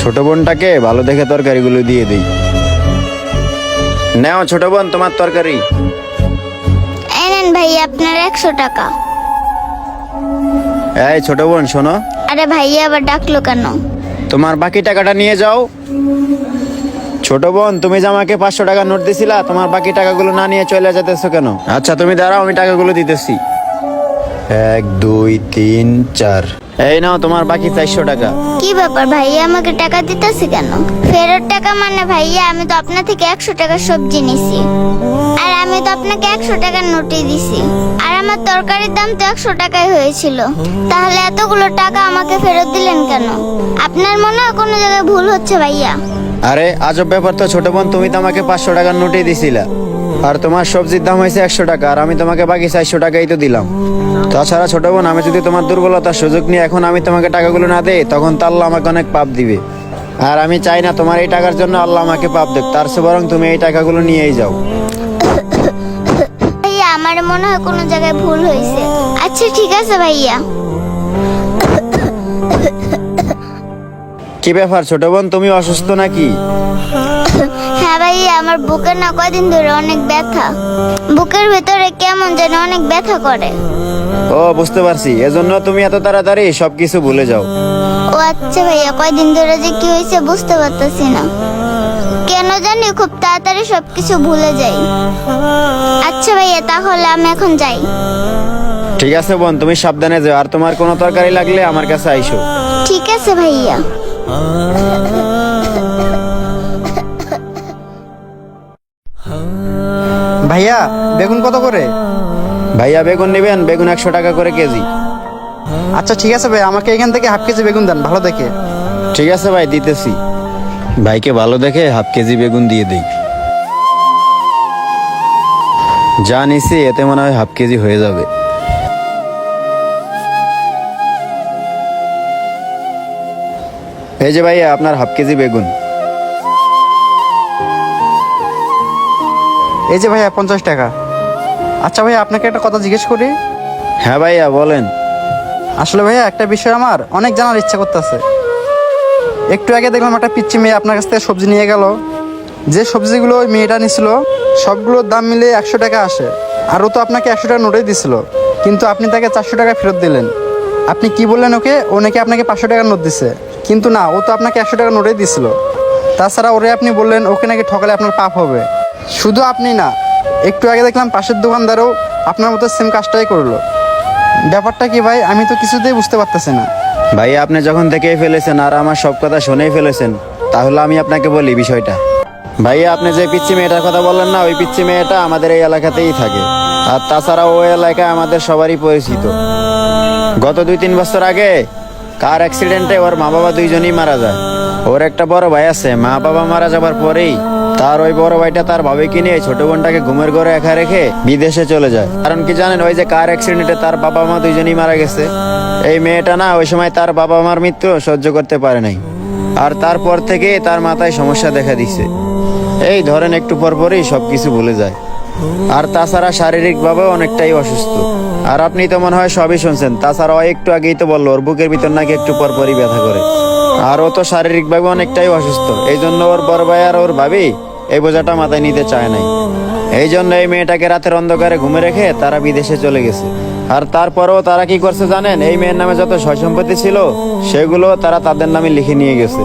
ছোট বোনটাকে ভালো দেখে তরকারিগুলো দিয়ে দিই। নাও ছোট বোন তোমার তরকারি। এনেন ভাই আপনার একশো টাকা। এই ছোট বোন শোনো। আরে ভাইয়া আবার ডাকলো কেন? তোমার বাকি টাকাটা নিয়ে যাও। ছোট বোন তুমি যে আমাকে পাঁচশো টাকা নোট দিছিলা তোমার বাকি টাকাগুলো না নিয়ে চলে যেতেছো কেন? আচ্ছা তুমি দাঁড়াও আমি টাকাগুলো দিতেছি। এক দুই তিন চার। এই নাও তোমার বাকি চারশো টাকা। কি ব্যাপার ভাইয়া আমাকে টাকা দিতেছে কেন? ফেরত টাকা মানে ভাইয়া আমি তো আপনার থেকে একশো টাকার সবজি নিছি। আর আমি তো আপনাকে একশো টাকার নোটই দিছি। আর আমার তরকারির দাম তো একশো টাকাই হয়েছিল। তাহলে এতগুলো টাকা আমাকে ফেরত দিলেন কেন? আপনার মনে হয় কোনো জায়গায় ভুল হচ্ছে ভাইয়া? আরে আজব ব্যাপার তো ছোট বোন তুমি তো আমাকে পাঁচশো টাকার নোটই দিছিলা। আর তোমার সবজির দাম হয়েছে একশো টাকা আর আমি তোমাকে বাকি চারশো টাকাই তো দিলাম। তাছাড়া ছোট বোন আমি যদি তোমার দুর্বলতার সুযোগ নিয়ে এখন আমি তোমাকে টাকাগুলো না দেই তখন তো আল্লাহ আমাকে অনেক পাপ দিবে। আর আমি চাই না তোমার এই টাকার জন্য আল্লাহ আমাকে পাপ দেব তার চেয়ে বরং তুমি এই টাকাগুলো নিয়েই যাও। ভাইয়া আমার মনে হয় কোনো জায়গায় ভুল হয়েছে। আচ্ছা ঠিক আছে ভাইয়া। কি ব্যাপার ছোট বোন তুমি অসুস্থ নাকি? আমার বুকে না কয়দিন ধরে অনেক ব্যথা। বুকের ভেতরে কেমন যেন অনেক ব্যথা করে। ও বুঝতে পারছি। এজন্য তুমি এত তাড়াতাড়ি সবকিছু ভুলে যাও। ও আচ্ছা ভাইয়া কয়দিন ধরে যে কি হয়েছে বুঝতে পারতেছি না। কেন জানি খুব তাড়াতাড়ি সবকিছু ভুলে যাই। আচ্ছা ভাইয়া তাহলে আমি এখন যাই। ঠিক আছে বোন তুমি সাবধানে যাও। আর তোমার কোনো তরকারি লাগলে আমার কাছে আইসো। ঠিক আছে ভাইয়া। ভাইয়া বেগুন কত করে? ভাইয়া বেগুন নেবেন বেগুন একশো টাকা করে কেজি। আচ্ছা ঠিক আছে ভাই আমাকে এখান থেকে হাফ কেজি বেগুন দেন ভালো দেখে। ঠিক আছে ভাই দিতেছি। ভাইকে ভালো দেখে হাফ কেজি বেগুন দিয়ে দিই। যা নিছি এতে মনে হয় হাফ কেজি হয়ে যাবে। এই যে ভাইয়া আপনার হাফ কেজি বেগুন। এই যে ভাইয়া পঞ্চাশ টাকা। আচ্ছা ভাইয়া আপনাকে একটা কথা জিজ্ঞেস করি? হ্যাঁ ভাইয়া বলেন। আসলে ভাইয়া একটা বিষয় আমার অনেক জানার ইচ্ছা করতেছে। একটু আগে দেখলাম একটা পিচ্ছি মেয়ে আপনার কাছ থেকে সবজি নিয়ে গেল। যে সবজিগুলো ওই মেয়েটা নিছিল সবগুলোর দাম মিলে একশো টাকা আসে। আর ও তো আপনাকে একশো টাকা নোটেই দিছিল কিন্তু আপনি তাকে চারশো টাকা ফেরত দিলেন। আপনি কি বললেন ওকে? ও নাকি আপনাকে পাঁচশো টাকার নোট দিছে। কিন্তু না ও তো আপনাকে একশো টাকা নোটেই দিছিল। তাছাড়া ওরে আপনি বললেন ওকে নাকি ঠকালে আপনার পাপ হবে। শুধু আপনি না, একটু আগে দেখলাম পাশের দোকানদারও আপনার মতো সেম কাজটাই করল। ব্যাপারটা কি ভাই? আমি তো কিছুতেই বুঝতে পারতেছি না। ভাইয়া আপনি যখন থেকেই ফেলেছেন আর আমার সব কথা শুনেই ফেলেছেন, তাহলে আমি আপনাকে বলি বিষয়টা। ভাইয়া আপনি যে পিচ্ছি মেয়েটার কথা বললেন না, ওই পিচ্ছি মেয়েটা আমাদের এই এলাকাতেই থাকে। আর তাছাড়া ওই এলাকায় আমাদের সবারই পরিচিত। গত দুই তিন বছর আগে কার অ্যাক্সিডেন্টে ওর মা বাবা দুইজনই মারা যায়। ওর একটা বড় ভাই আছে, মা বাবা মারা যাবার পরেই তার ওই বড় ভাইটা তার ভাবিকে নিয়ে ছোট বোনটাকে ঘুমের ঘরে একা রেখে বিদেশে চলে যায়। কারণ কি জানেন, ওই যে কার অ্যাক্সিডেন্টে তার বাবা মা দুইজনই মারা গেছে, এই মেয়েটা না ওই সময় তার বাবা মার মৃত্যু সহ্য করতে পারে নাই। আর তারপর থেকে তার মাথায় সমস্যা দেখা দিছে। এই ধরেন একটু পর পরই সবকিছু ভুলে যায়। আর তাছাড়া শারীরিকভাবেও অনেকটাই অসুস্থ। আর আপনি তো মনে হয় সবই শুনছেন, তাছাড়া একটু আগেই তো বলল, ওর বুকের ভিতর নাকি একটু পর পরই ব্যথা করে। আর ও তো শারীরিকভাবে অনেকটাই অসুস্থ। এই জন্য ওর বড় ভাই আর ওর ভাবি এই বোঝাটা মাথায় নিতে চায় নাই। এই জন্য এই মেয়েটাকে রাতের অন্ধকারে ঘুমে রেখে তারা বিদেশে চলে গেছে। আর তারপরেও তারা কি করছে জানেন? এই মেয়ের নামে যত সয় সম্পত্তি ছিল, সেগুলো তারা তাদের নামে লিখে নিয়ে গেছে।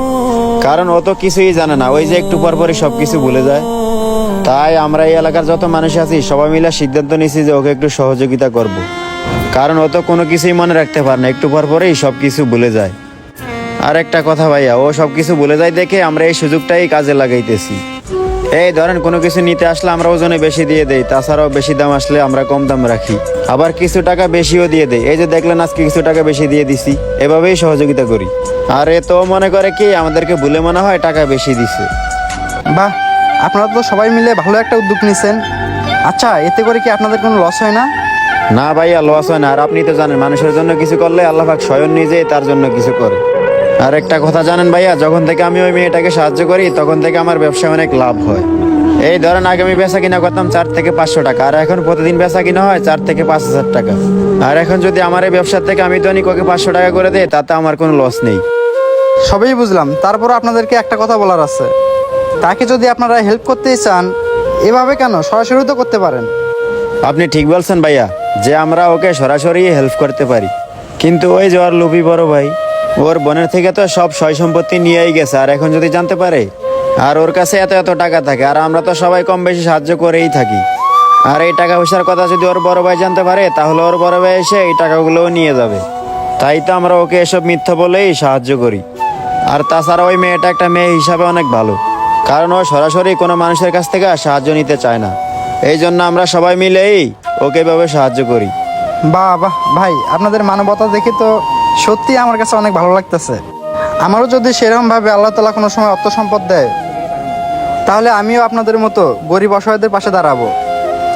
কারণ ও তো কিছুই জানে না, ওই যে একটু পর পরই সবকিছু ভুলে যায়। তাই আমরা এই এলাকার যত মানুষ আছি, সবাই মিলে সিদ্ধান্ত নিয়েছি যে ওকে একটু সহযোগিতা করব। কারণ ও তো কোনো কিছুই মনে রাখতে পারে না, একটু পর পরেই সব কিছু ভুলে যায়। আর একটা কথা ভাইয়া ও সব কিছু ভুলে যায় দেখে আমরা এই সুযোগটাই কাজে লাগাইতেছি। এই ধরেন কোনো কিছু নিতে আসলে আমরা ওজনে বেশি দিয়ে দেই তাছাড়াও বেশি দাম আসলে আমরা কম দাম রাখি। আবার কিছু টাকা বেশিও দিয়ে দেই। এই যে দেখলেন আজকে কিছু টাকা বেশি দিয়ে দিছি এভাবেই সহযোগিতা করি। আর এ তো মনে করে কি আমাদেরকে ভুলে মনে হয় টাকা বেশি দিছে। বাহ আপনারা তো সবাই মিলে ভালো একটা উদ্যোগ নিছেন। আচ্ছা এতে করে কি আপনাদের কোনো লস হয় না? না ভাইয়া লস হয় না। আর আপনি তো জানেন মানুষের জন্য কিছু করলে আল্লাহ পাক স্বয়ং নিজেই তার জন্য কিছু করে। আর একটা কথা জানেন ভাইয়া যখন থেকে আমি ওই মেয়েটাকে সাহায্য করি তখন থেকে আমার ব্যবসায় অনেক লাভ হয়। এই ধরেন আগে আমি বেচা কিনা করতাম চার থেকে পাঁচশো টাকা আর এখন প্রতিদিন বেচা কিনা হয় চার থেকে পাঁচ হাজার টাকা। আর এখন যদি আমার এই ব্যবসার থেকে আমি দৈনিক ওকে পাঁচশো টাকা করে দেয় তাতে আমার কোনো লস নেই। সবই বুঝলাম। তারপর আপনাদেরকে একটা কথা বলার আছে। তাকে যদি আপনারা হেল্প করতেই চান এভাবে কেন? সরাসরি তো করতে পারেন। আপনি ঠিক বলছেন ভাইয়া যে আমরা ওকে সরাসরি হেল্প করতে পারি। কিন্তু ওই যে ওর লুবি বড় ভাই ওর বোনের থেকে তো সব সয় সম্পত্তি নিয়েই গেছে, আর এখন যদি জানতে পারে? আর ওর কাছে এত এত টাকা থাকে, আর আমরা তো সবাই কম বেশি সাহায্য করেই থাকি। আর এই টাকা পয়সার কথা যদি ওর বড় ভাই জানতে পারে, তাহলে ওর বড় ভাই এসে এই টাকাগুলোও নিয়ে যাবে। তাই তো আমরা ওকে এসব মিথ্যা বলেই সাহায্য করি। আর তাছাড়া ওই মেয়েটা একটা মেয়ে হিসাবে অনেক ভালো। কারণ ও সরাসরি কোনো মানুষের কাছ থেকে সাহায্য নিতে চায় না। এই জন্য আমরা সবাই মিলেই ওকে এভাবে সাহায্য করি। বাহ বাহ, ভাই, আপনাদের মানবতা দেখে তো সত্যি আমার কাছে অনেক ভালো লাগতেছে। আমারও যদি সেরকম ভাবে আল্লাহ তালা কোনো সময় অর্থ সম্পদ দেয়, তাহলে আমিও আপনাদের মতো গরিব অসহায়দের পাশে দাঁড়াবো।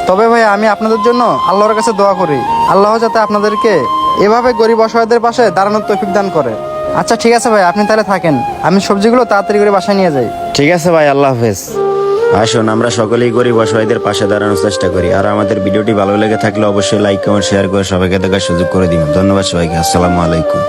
তবে ভাই, আমি আপনাদের জন্য আল্লাহর কাছে দোয়া করি। আল্লাহ যাতে আপনাদেরকে এভাবে গরিব অসহায়দের পাশে দাঁড়ানোর তৌফিক দান করে। আচ্ছা ঠিক আছে ভাই, আপনি তাহলে থাকেন। আমি সবজিগুলো তাড়াতাড়ি করে বাসায় নিয়ে যাই। ঠিক আছে ভাই, আল্লাহ হাফেজ। আসুন, আমরা সকলেই গরিব অসহায়দের পাশে দাঁড়ানোর চেষ্টা করি। আর আমাদের ভিডিওটি ভালো লেগে থাকলে অবশ্যই লাইক কমেন্ট শেয়ার করে সবাইকে দেখার সুযোগ করে দিন। ধন্যবাদ সবাইকে। আসসালামু আলাইকুম।